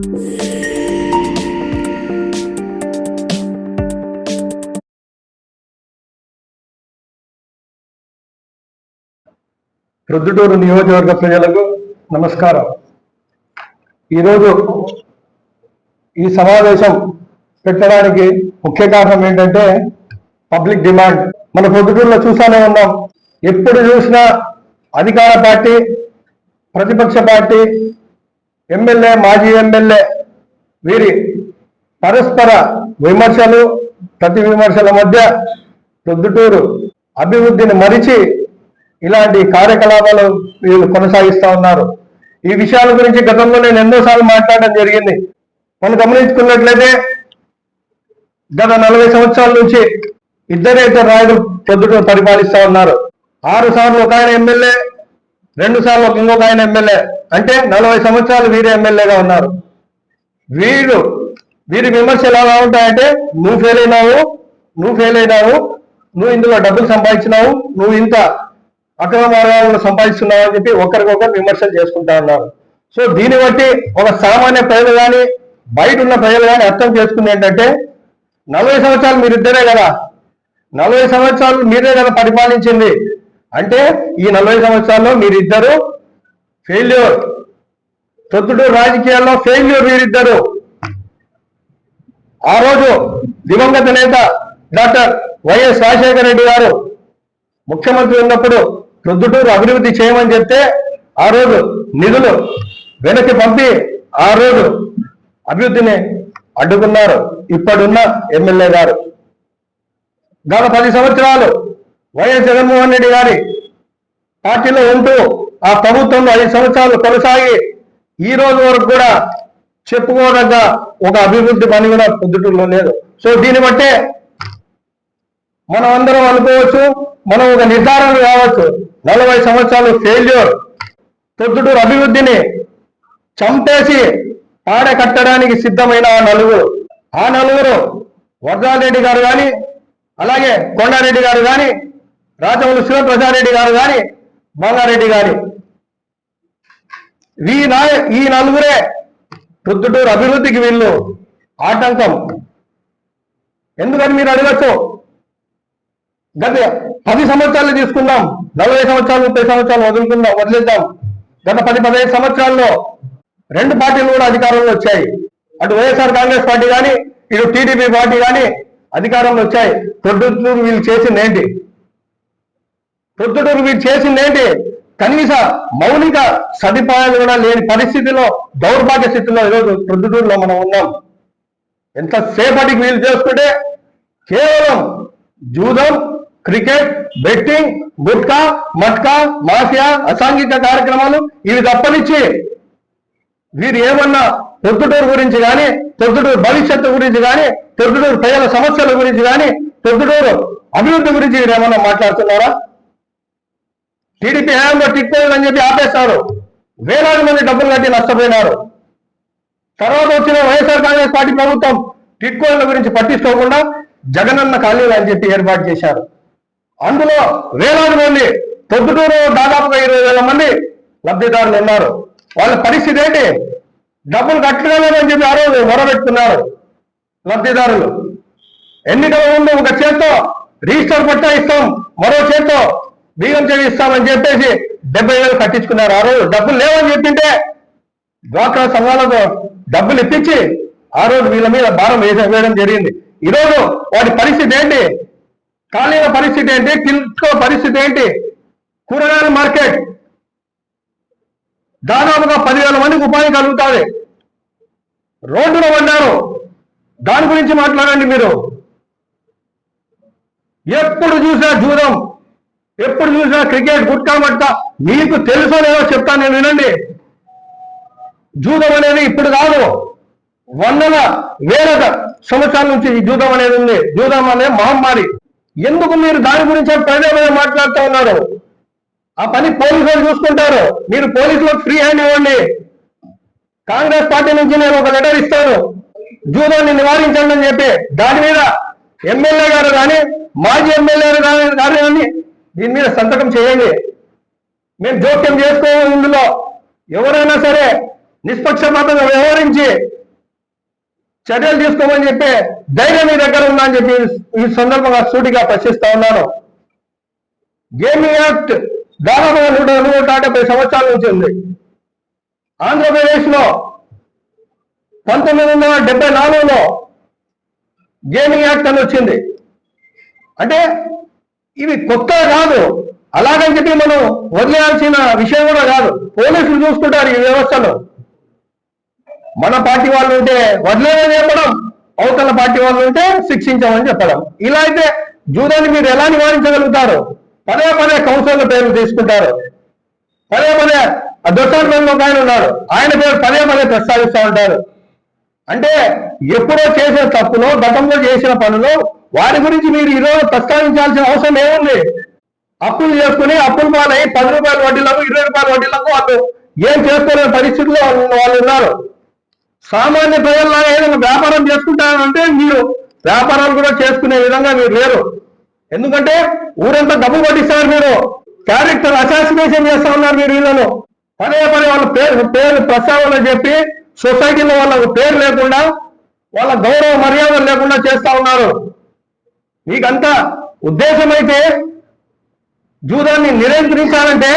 ప్రొద్దుటూరు నియోజకవర్గ ప్రజలకు నమస్కారం. ఈరోజు ఈ సమావేశం పెట్టడానికి ముఖ్య కారణం ఏంటంటే పబ్లిక్ డిమాండ్. మన పొద్దుటూరులో చూసానే ఉన్నాం. ఎప్పుడు చూసినా అధికార పార్టీ ప్రతిపక్ష పార్టీ ఎమ్మెల్యే మాజీ ఎమ్మెల్యే వీరి పరస్పర విమర్శలు ప్రతి విమర్శల మధ్య ప్రొద్దుటూరు అభివృద్ధిని మరిచి ఇలాంటి కార్యకలాపాలు వీళ్ళు కొనసాగిస్తా ఉన్నారు. ఈ విషయాల గురించి గతంలో నేను ఎన్నోసార్లు మాట్లాడడం జరిగింది. మనం గమనించుకున్నట్లయితే గత నలభై సంవత్సరాల నుంచి ఇద్దరే ఇద్దరు నాయకులు ప్రొద్దుటూరు పరిపాలిస్తా ఉన్నారు. ఆరు సార్లు ఒక ఆయన ఎమ్మెల్యే రెండు సార్లు ఒక ఇంకొక ఆయన ఎమ్మెల్యే. అంటే నలభై సంవత్సరాలు వీరే ఎమ్మెల్యేగా ఉన్నారు. వీరు వీరి విమర్శ ఎలా ఉంటాయంటే నువ్వు ఫెయిల్ అయినావు నువ్వు ఫెయిల్ అయినావు నువ్వు ఇందులో డబ్బులు సంపాదించినావు నువ్వు ఇంత అక్రమ మార్గాలను సంపాదిస్తున్నావు అని చెప్పి ఒకరికొకరు విమర్శలు చేసుకుంటా ఉన్నారు. సో దీన్ని బట్టి ఒక సామాన్య ప్రజలు కానీ బయట ఉన్న ప్రజలు కానీ అర్థం చేసుకుంది ఏంటంటే నలభై సంవత్సరాలు మీరిద్దరే కదా. నలభై సంవత్సరాలు మీరే కదా పరిపాలించింది. అంటే ఈ నలభై సంవత్సరాల్లో మీరిద్దరు ఫెయిల్యూర్ తొత్తుడు రాజకీయాల్లో ఫెయిల్యూర్ మీరిద్దరు. ఆ రోజు దివంగత నేత డాక్టర్ వైఎస్ రాజశేఖర రెడ్డి గారు ముఖ్యమంత్రి ఉన్నప్పుడు ప్రొద్దుటూరు అభివృద్ధి చేయమని చెప్తే ఆ రోజు నిధులు వెనక్కి పంపి ఆ రోజు అభివృద్ధిని అడ్డుకున్నారు ఇప్పుడున్న ఎమ్మెల్యే గారు. గత పది సంవత్సరాలు వైఎస్ జగన్మోహన్ రెడ్డి గారి పార్టీలో ఉంటూ ఆ ప్రభుత్వంలో ఐదు సంవత్సరాలు కొనసాగి ఈ రోజు వరకు కూడా చెప్పుకోదగ్గ ఒక అభివృద్ధి పని కూడా పొద్దుటూరులో లేదు. సో దీన్ని బట్టే మనం అందరం అనుకోవచ్చు మనం ఒక నిర్ధారణ కావచ్చు. నలభై సంవత్సరాలు ఫెయిల్యూర్ పొద్దుటూరు అభివృద్ధిని చంపేసి పాడ కట్టడానికి సిద్ధమైన ఆ నలుగురు. ఆ నలుగురు వరదారెడ్డి గారు కానీ అలాగే కొండారెడ్డి గారు కానీ రాజమౌళి శివప్రసాదరెడ్డి గారు కానీ మల్లారెడ్డి గారి ఈ నాయ ఈ నలుగురే ప్రొద్దుటూరు అభివృద్ధికి వీళ్ళు ఆటంకం. ఎందుకని మీరు అడగచ్చు? గత పది సంవత్సరాలు తీసుకుందాం నలభై సంవత్సరాలు ముప్పై సంవత్సరాలు వదులుకుందాం వదిలేద్దాం. గత పది పదిహేను సంవత్సరాల్లో రెండు పార్టీలు కూడా అధికారంలో వచ్చాయి. అటు వైఎస్ఆర్ కాంగ్రెస్ పార్టీ కానీ ఇటు టీడీపీ పార్టీ కానీ అధికారంలో వచ్చాయి. ప్రొద్దుటూరు వీళ్ళు చేసింది ఏంటి? ప్రొద్దుటూరు వీరు చేసింది ఏంటి కనీస మౌలిక సదుపాయాలు కూడా లేని పరిస్థితిలో దౌర్భాగ్య స్థితిలో ఈరోజు ప్రొద్దుటూరులో మనం ఉన్నాం. ఎంతసేపటికి వీలు చేసుకుంటే కేవలం జూదం cricket betting gutka matka mafia అసాంఘిక కార్యక్రమాలు ఇవి తప్పనిచ్చి వీరు ఏమన్నా పొద్దుటూరు గురించి కానీ పొద్దుటూరు భవిష్యత్తు గురించి కానీ పొద్దుటూరు ప్రజల సమస్యల గురించి కానీ పొద్దుటూరు అభివృద్ధి గురించి వీరు ఏమన్నా మాట్లాడుతున్నారా? టీడీపీ హయాంలో టిక్కోలు అని చెప్పి ఆపేస్తారు వేలాది మంది డబ్బులు కట్టి నష్టపోయినారు. తర్వాత వచ్చిన వైఎస్ఆర్ కాంగ్రెస్ పార్టీ ప్రభుత్వం టిట్కోల గురించి పట్టించుకోకుండా జగనన్న ఖాళీలు అని చెప్పి ఏర్పాటు చేశారు. అందులో వేలాది మంది పొద్దుటూరు దాదాపుగా ఇరవై వేల మంది లబ్ధిదారులు ఉన్నారు. వాళ్ళ పరిస్థితి ఏంటి? డబ్బులు కట్టలేదని చెప్పి ఆ రోజు మొరబెట్టుకున్నారు లబ్ధిదారులు. ఎన్నికల ముందు ఒక చేత్తో రిజిస్టర్ పట్టా ఇస్తాం మరో చేత్తో బియ్యం చేయిస్తామని చెప్పేసి డెబ్బై వేలు కట్టించుకున్నారు. ఆ రోజు డబ్బులు లేవని చెప్పింటే డ్వాక్రా సంఘాలకు డబ్బులు ఇప్పించి ఆ రోజు వీళ్ళ మీద భారం వేసే వేయడం జరిగింది. ఈరోజు వాటి పరిస్థితి ఏంటి? ఖాళీల పరిస్థితి ఏంటి? కిల్కో పరిస్థితి ఏంటి? కూరగాయల మార్కెట్ దాదాపుగా పదివేల మందికి ఉపాధి కలుగుతుంది. రోడ్డులో పడ్డారు. దాని గురించి మాట్లాడండి మీరు. ఎప్పుడు చూసా జూదం. ఎప్పుడు చూసినా క్రికెట్ గుట్కా మట్కా మీకు తెలుసో లేదో చెప్తాను నేను వినండి. జూదం అనేది ఇప్పుడు కాదు వందల వేల సంవత్సరాల నుంచి ఈ జూదం అనేది ఉంది. జూదం అనే మహమ్మారి. ఎందుకు మీరు దాని గురించి పదే పదే మాట్లాడుతూ ఉన్నారు? ఆ పని పోలీసులు చూసుకుంటారు. మీరు పోలీసులకు ఫ్రీ హ్యాండ్ ఇవ్వండి. కాంగ్రెస్ పార్టీ నుంచి నేను ఒక లెటర్ ఇస్తాను. జూదాన్ని నివారించండి అని చెప్పి. దాని మీద ఎమ్మెల్యే గారు కానీ మాజీ ఎమ్మెల్యే గారు కానీ దీని మీద సంతకం చేయండి. మేము జోక్యం చేసుకో ఇందులో. ఎవరైనా సరే నిష్పక్షపాతంగా వ్యవహరించి చర్యలు తీసుకోమని చెప్పి ధైర్యం మీ దగ్గర ఉందా అని చెప్పి ఈ సందర్భంగా సూటిగా ప్రశ్నిస్తా ఉన్నాను. గేమింగ్ యాక్ట్ దాదాపు నూట నూట డెబ్బై సంవత్సరాల నుంచి ఉంది. ఆంధ్రప్రదేశ్లో పంతొమ్మిది వందల డెబ్బై నాలుగులో గేమింగ్ యాక్ట్ అని వచ్చింది. అంటే ఇవి కొత్త కాదు. అలాగని చెప్పి మనం వదిలేయాల్సిన విషయం కూడా కాదు. పోలీసులు చూసుకుంటారు ఈ వ్యవస్థలో. మన పార్టీ వాళ్ళు ఉంటే వదిలేదని చెప్పడం అవతల పార్టీ వాళ్ళు ఉంటే శిక్షించమని చెప్పడం. ఇలా అయితే జూదాన్ని మీరు ఎలా నివారించగలుగుతారు? పదే పదే కౌన్సిలర్ల పేర్లు తీసుకుంటారు. పదే పదే ఆ ఒక ఆయన ఉన్నాడు. ఆయన పేరు పదే పదే ప్రస్తావిస్తూ ఉంటారు. అంటే ఎప్పుడో చేసిన తప్పులో గతంలో చేసిన పనులు వారి గురించి మీరు ఈరోజు ప్రస్తావించాల్సిన అవసరం ఏముంది? అప్పులు చేసుకుని అప్పుల పాలై పది రూపాయల వడ్డీలకు ఇరవై రూపాయల వడ్డీలకు వాళ్ళు ఏం చేసుకోలేని పరిస్థితిలో వాళ్ళు ఉన్నారు. సామాన్య ప్రజల్లాగా ఏదైనా వ్యాపారం చేసుకుంటానంటే మీరు వ్యాపారాలు కూడా చేసుకునే విధంగా మీరు లేరు. ఎందుకంటే ఊరంతా డబ్బు పట్టిస్తారు మీరు. క్యారెక్టర్ అసాసినేషన్ చేస్తా ఉన్నారు మీరు వీళ్ళను. పదే పదే వాళ్ళ పేరు పేరు ప్రస్తావన చెప్పి సొసైటీలో వాళ్ళ పేరు లేకుండా వాళ్ళ గౌరవ మర్యాదలు లేకుండా చేస్తా ఉన్నారు. మీకంత ఉద్దేశం అయితే జూదాన్ని నియంత్రించాలంటే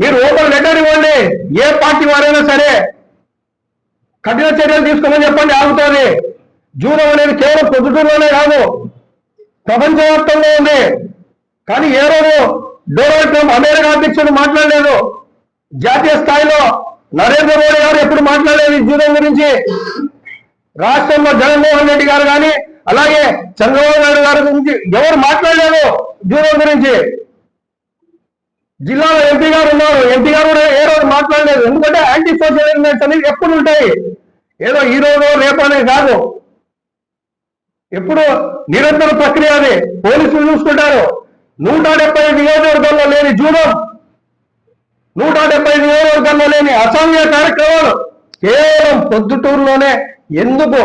మీరు ఓపెన్ లెటర్ ఇవ్వండి ఏ పార్టీ వారైనా సరే కఠిన చర్యలు తీసుకోమని చెప్పండి ఆగుతుంది. జూదం అనేది కేవలం పొద్దుటూరులోనే కాదు ప్రపంచవ్యాప్తంగా ఉంది. కానీ ఏ రోజు డొనాల్డ్ ట్రంప్ అమెరికా అధ్యక్షుడు మాట్లాడలేదు జాతీయ స్థాయిలో నరేంద్ర మోడీ గారు ఎప్పుడు మాట్లాడలేదు ఈ జూదం గురించి? రాష్ట్రంలో జగన్మోహన్ రెడ్డి గారు కానీ అలాగే చంద్రబాబు నాయుడు గారి గురించి ఎవరు మాట్లాడలేదు జూదం గురించి. జిల్లాలో ఎంపీ గారు ఉన్నారు. ఎంపీ గారు కూడా ఏ రోజు మాట్లాడలేదు. ఎందుకంటే యాంటీ సోషల్ ఎలిమెంట్స్ అనేవి ఎప్పుడు ఉంటాయి. ఏదో ఈ రోజు రేపు అనేది కాదు. ఎప్పుడు నిరంతర ప్రక్రియ అది. పోలీసులు చూసుకుంటారు. నూట డెబ్బై నియోజకవర్గంలో లేని జూడం నూట డెబ్బై నియోజకవర్గంలో లేని అసాంఘిక కార్యక్రమాలు కేవలం పొద్దుటూరులోనే ఎందుకు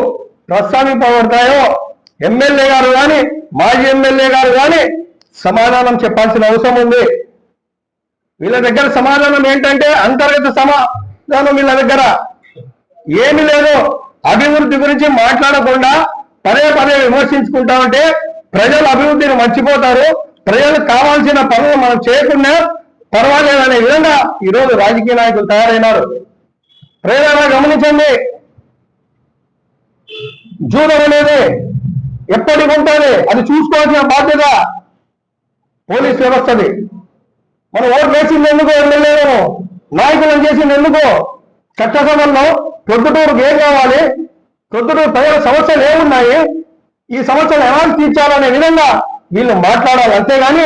ప్రస్తావింపబడతాయో ఎమ్మెల్యే గారు కానీ మాజీ ఎమ్మెల్యే గారు కానీ సమాధానం చెప్పాల్సిన అవసరం ఉంది. వీళ్ళ దగ్గర సమాధానం ఏంటంటే అంతర్గత సమాధానం వీళ్ళ దగ్గర ఏమి లేదు. అభివృద్ధి గురించి మాట్లాడకుండా పదే పదే విమర్శించుకుంటా ఉంటే ప్రజలు అభివృద్ధిని మర్చిపోతారు. ప్రజలకు కావాల్సిన పనులు మనం చేయకుండా పర్వాలేదనే విధంగా ఈరోజు రాజకీయ నాయకులు తయారైనారు. ప్రజలను గమనించండి. జూదం అనేది ఎప్పటికి ఉంటుంది? అది చూసుకోవాల్సిన బాధ్యత పోలీస్ వ్యవస్థది. మనం ఓటు వేసింది ఎందుకు? ఎమ్మెల్యేలను నాయకులను చేసింది ఎందుకు? చట్టసభల్లో ప్రొద్దుటూరుకు ఏం కావాలి. ప్రొద్దుటూరు ప్రజల సమస్యలు ఏమున్నాయి? ఈ సమస్యలు ఎలా తీర్చాలనే విధంగా వీళ్ళు మాట్లాడాలి. అంతేగాని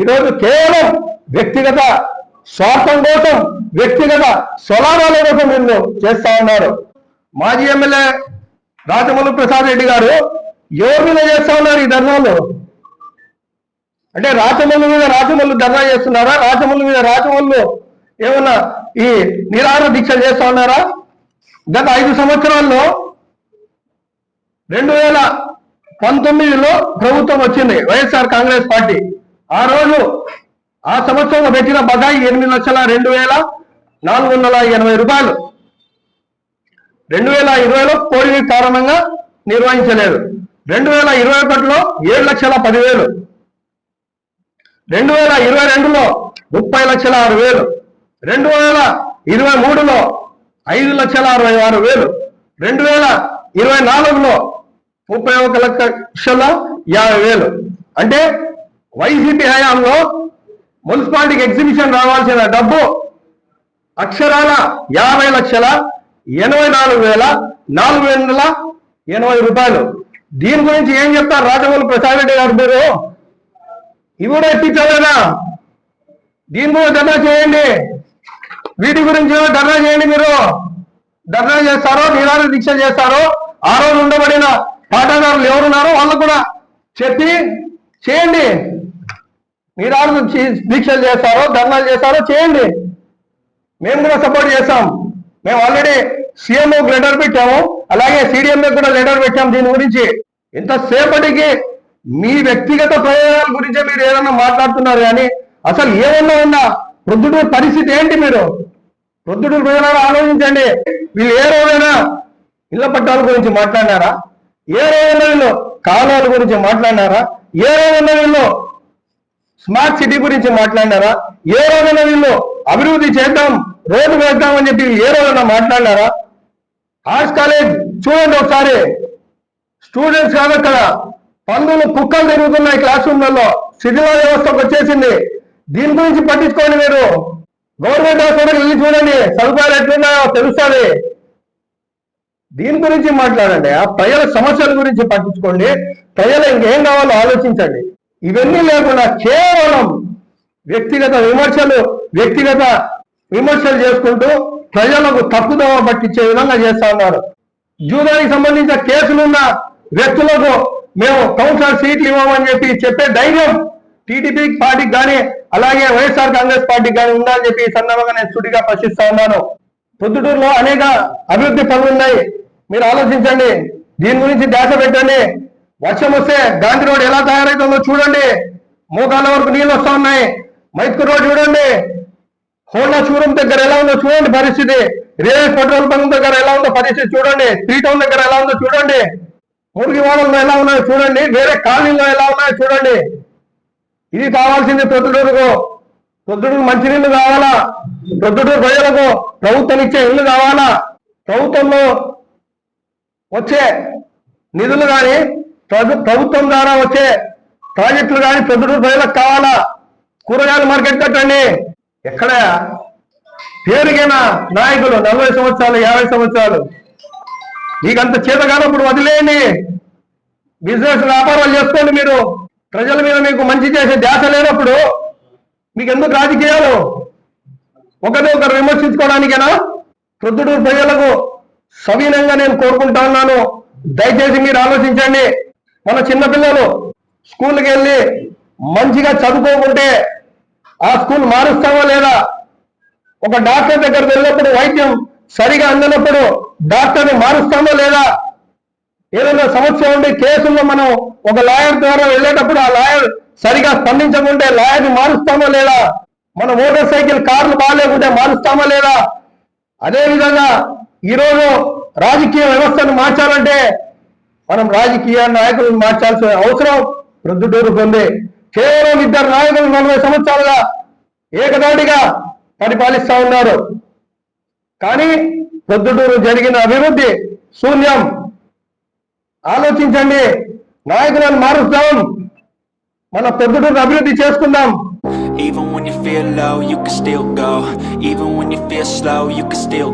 ఈరోజు కేవలం వ్యక్తిగత స్వార్థం కోసం వ్యక్తిగత స్వలాభాల కోసం వీళ్ళు చేస్తా ఉన్నారు. మాజీ ఎమ్మెల్యే రాజమౌళి ప్రసాద్ రెడ్డి గారు ఎవరి మీద చేస్తా ఉన్నారు ఈ ధర్నాలు? అంటే రాచమల్లు మీద రాచమల్లు ధర్నా చేస్తున్నారా? రాచమల్లు మీద రాచమల్లు ఏమన్నా ఈ నిరాహార దీక్ష చేస్తా ఉన్నారా? గత ఐదు సంవత్సరాల్లో రెండు వేల పంతొమ్మిదిలో ప్రభుత్వం వచ్చింది వైఎస్ఆర్ కాంగ్రెస్ పార్టీ. ఆ రోజు ఆ సంవత్సరంలో పెట్టిన బకాయి ఎనిమిది లక్షల రెండు వేల నాలుగు వందల ఎనభై రూపాయలు. రెండు వేల ఇరవైలో కోవిడ్ కారణంగా నిర్వహించలేదు. రెండు వేల ఇరవై ఒకటిలో ఏడు లక్షల పదివేలు. రెండు వేల ఇరవై రెండులో ముప్పై లక్షల ఆరు వేలు రెండు వేల ఇరవై మూడులో ఐదు లక్షల అరవై ఆరు వేలు రెండు వేల ఇరవై నాలుగులో ముప్పై ఒక లక్షల యాభై వేలు అంటే వైసీపీ హయాంలో మున్సిపాలిటీకి ఎగ్జిబిషన్ రావాల్సిన డబ్బు అక్షరాల యాభై లక్షల ఎనభై నాలుగు వేల నాలుగు వందల ఎనభై రూపాయలు. దీని గురించి ఏం చెప్తారు రాజమౌళి ప్రసాద్ రెడ్డి గారు మీరు? ఇవి కూడా ఎత్తించలేదా దీని కూడా ధర్నా చేయండి. వీటి గురించి ధర్నా చేయండి మీరు. ధర్నా చేస్తారో నిరాహార దీక్ష చేస్తారో ఆ రోజు ఉండబడిన పాఠశాలలు ఎవరున్నారో వాళ్ళు కూడా చెప్పి చేయండి. నిరాహార దీక్షలు చేస్తారో ధర్నాలు చేస్తారో చేయండి. మేము కూడా సపోర్ట్ చేస్తాం. మేము ఆల్రెడీ సీఎంఓ లెటర్ పెట్టాము. అలాగే సిడిఎంఏ కూడా లెటర్ పెట్టాము దీని గురించి. ఇంతసేపటికి మీ వ్యక్తిగత ప్రయోజనాల గురించే మీరు ఏదన్నా మాట్లాడుతున్నారు కానీ అసలు ఏమన్నా ఉన్నా ప్రొద్దుటూరు పరిస్థితి ఏంటి మీరు? ప్రొద్దుటూరు ప్రజలను ఆలోచించండి. వీళ్ళు ఏ రోజైనా ఇళ్ళ పట్టాల గురించి మాట్లాడినారా? ఏ రోజైనా వీళ్ళు కాలువల గురించి మాట్లాడినారా? ఏ రోజైనా వీళ్ళు స్మార్ట్ సిటీ గురించి మాట్లాడినారా? ఏ రోజైనా వీళ్ళు అభివృద్ధి చేద్దాం రోడ్డు వేద్దామని చెప్పి ఏ రోజైనా మాట్లాడినారా? ఆర్ట్స్ కాలేజ్ చూడండి ఒకసారి. స్టూడెంట్స్ కాదు అక్కడ. పందులు కుక్కలు తిరుగుతున్నాయి క్లాస్ రూమ్లలో శిథిల వ్యవస్థకు వచ్చేసింది. దీని గురించి పట్టించుకోండి మీరు. గవర్నమెంట్ హాస్పిటల్ వెళ్ళి చూడండి. సదుపాయాలు ఎట్లున్నాయో తెలుస్తుంది. దీని గురించి మాట్లాడండి. ఆ ప్రజల సమస్యల గురించి పట్టించుకోండి. ప్రజలు ఇంకేం కావాలో ఆలోచించండి. ఇవన్నీ లేకుండా కేవలం వ్యక్తిగత విమర్శలు వ్యక్తిగత విమర్శలు చేసుకుంటూ ప్రజలకు తప్పుదోవ పట్టించే విధంగా చేస్తా ఉన్నారు. జూదానికి సంబంధించిన కేసులున్న వ్యక్తులకు మేము కౌన్సిలర్ సీట్లు ఇవ్వమని చెప్పి చెప్పే ధైర్యం టీడీపీ పార్టీకి కానీ అలాగే వైఎస్ఆర్ కాంగ్రెస్ పార్టీకి కానీ ఉందని చెప్పి ఈ సందర్భంగా నేను సుడిగా ప్రశ్నిస్తా ఉన్నాను. పొద్దుటూరులో అనేక అభివృద్ధి పనులు ఉన్నాయి. మీరు ఆలోచించండి. దీని గురించి ధ్యాస పెట్టండి. వర్షం వస్తే గాంధీ రోడ్ ఎలా తయారవుతుందో చూడండి. మోకాళ్ళ వరకు నీళ్ళు వస్తా ఉన్నాయి. మైత్కూర్ రోడ్ చూడండి. హోండా షోరూమ్ దగ్గర ఎలా ఉందో చూడండి పరిస్థితి. రియల్ పెట్రోల్ బంక్ దగ్గర ఎలా ఉందో పరిస్థితి చూడండి. త్రీ టౌన్ దగ్గర ఎలా ఉందో చూడండి. మురుగివాడల్లో ఎలా ఉన్నాయో చూడండి. వేరే కాలనీలో ఎలా ఉన్నాయో చూడండి. ఇది కావాల్సింది ప్రొద్దుటూరుకు. ప్రొద్దుటూరు మంచినీళ్ళు కావాలా? ప్రొద్దుటూరు ప్రజలకు ప్రభుత్వం ఇచ్చే ఇల్లు కావాలా? ప్రభుత్వంలో వచ్చే నిధులు కానీ ప్రభుత్వం ద్వారా వచ్చే ప్రాజెక్టులు కానీ ప్రొద్దుటూరు ప్రజలకు కావాలా? కూరగాయల మార్కెట్ కట్టండి. ఎక్కడ? పేరుగైన నాయకులు నలభై సంవత్సరాలు యాభై సంవత్సరాలు. నీకంత చేత కానప్పుడు వదిలేయండి. బిజినెస్ వ్యాపారాలు చేసుకోండి మీరు. ప్రజల మీద మీకు మంచి చేసే ధ్యాస లేనప్పుడు మీకు ఎందుకు రాజకీయాలు? ఒకరి ఒకరు విమర్శించుకోవడానికేనా? ప్రొద్దుటూరు ప్రజలకు సవీనంగా నేను కోరుకుంటా ఉన్నాను. దయచేసి మీరు ఆలోచించండి. మన చిన్నపిల్లలు స్కూల్కి వెళ్ళి మంచిగా చదువుకోకుంటే ఆ స్కూల్ మారుస్తామా లేదా? ఒక డాక్టర్ దగ్గర వెళ్ళినప్పుడు వైద్యం సరిగా అందనప్పుడు డాక్టర్ని మారుస్తామా లేదా? ఏదైనా సమస్య ఉండి కేసుల్లో మనం ఒక లాయర్ ద్వారా వెళ్ళేటప్పుడు ఆ లాయర్ సరిగా స్పందించకుంటే లాయర్ని మారుస్తామా లేదా? మన మోటార్ సైకిల్ కార్లు బాగాలేకుంటే మారుస్తామా లేదా? అదేవిధంగా ఈరోజు రాజకీయ వ్యవస్థను మార్చాలంటే మనం రాజకీయ నాయకులను మార్చాల్సిన అవసరం ప్రొద్దుటూరు ఉంది. కేవలం ఇద్దరు నాయకులు నలభై సంవత్సరాలుగా ఏకదాటిగా పరిపాలిస్తా ఉన్నారు. కానీ ప్రొద్దుటూరు జరిగిన అభివృద్ధి శూన్యం. ఆలోచించండి నాయకులను మారుస్తాం. మన ప్రొద్దుటూరు అభివృద్ధి చేసుకుందాం. Even when you feel low, you can still go. Even when you feel slow, you can still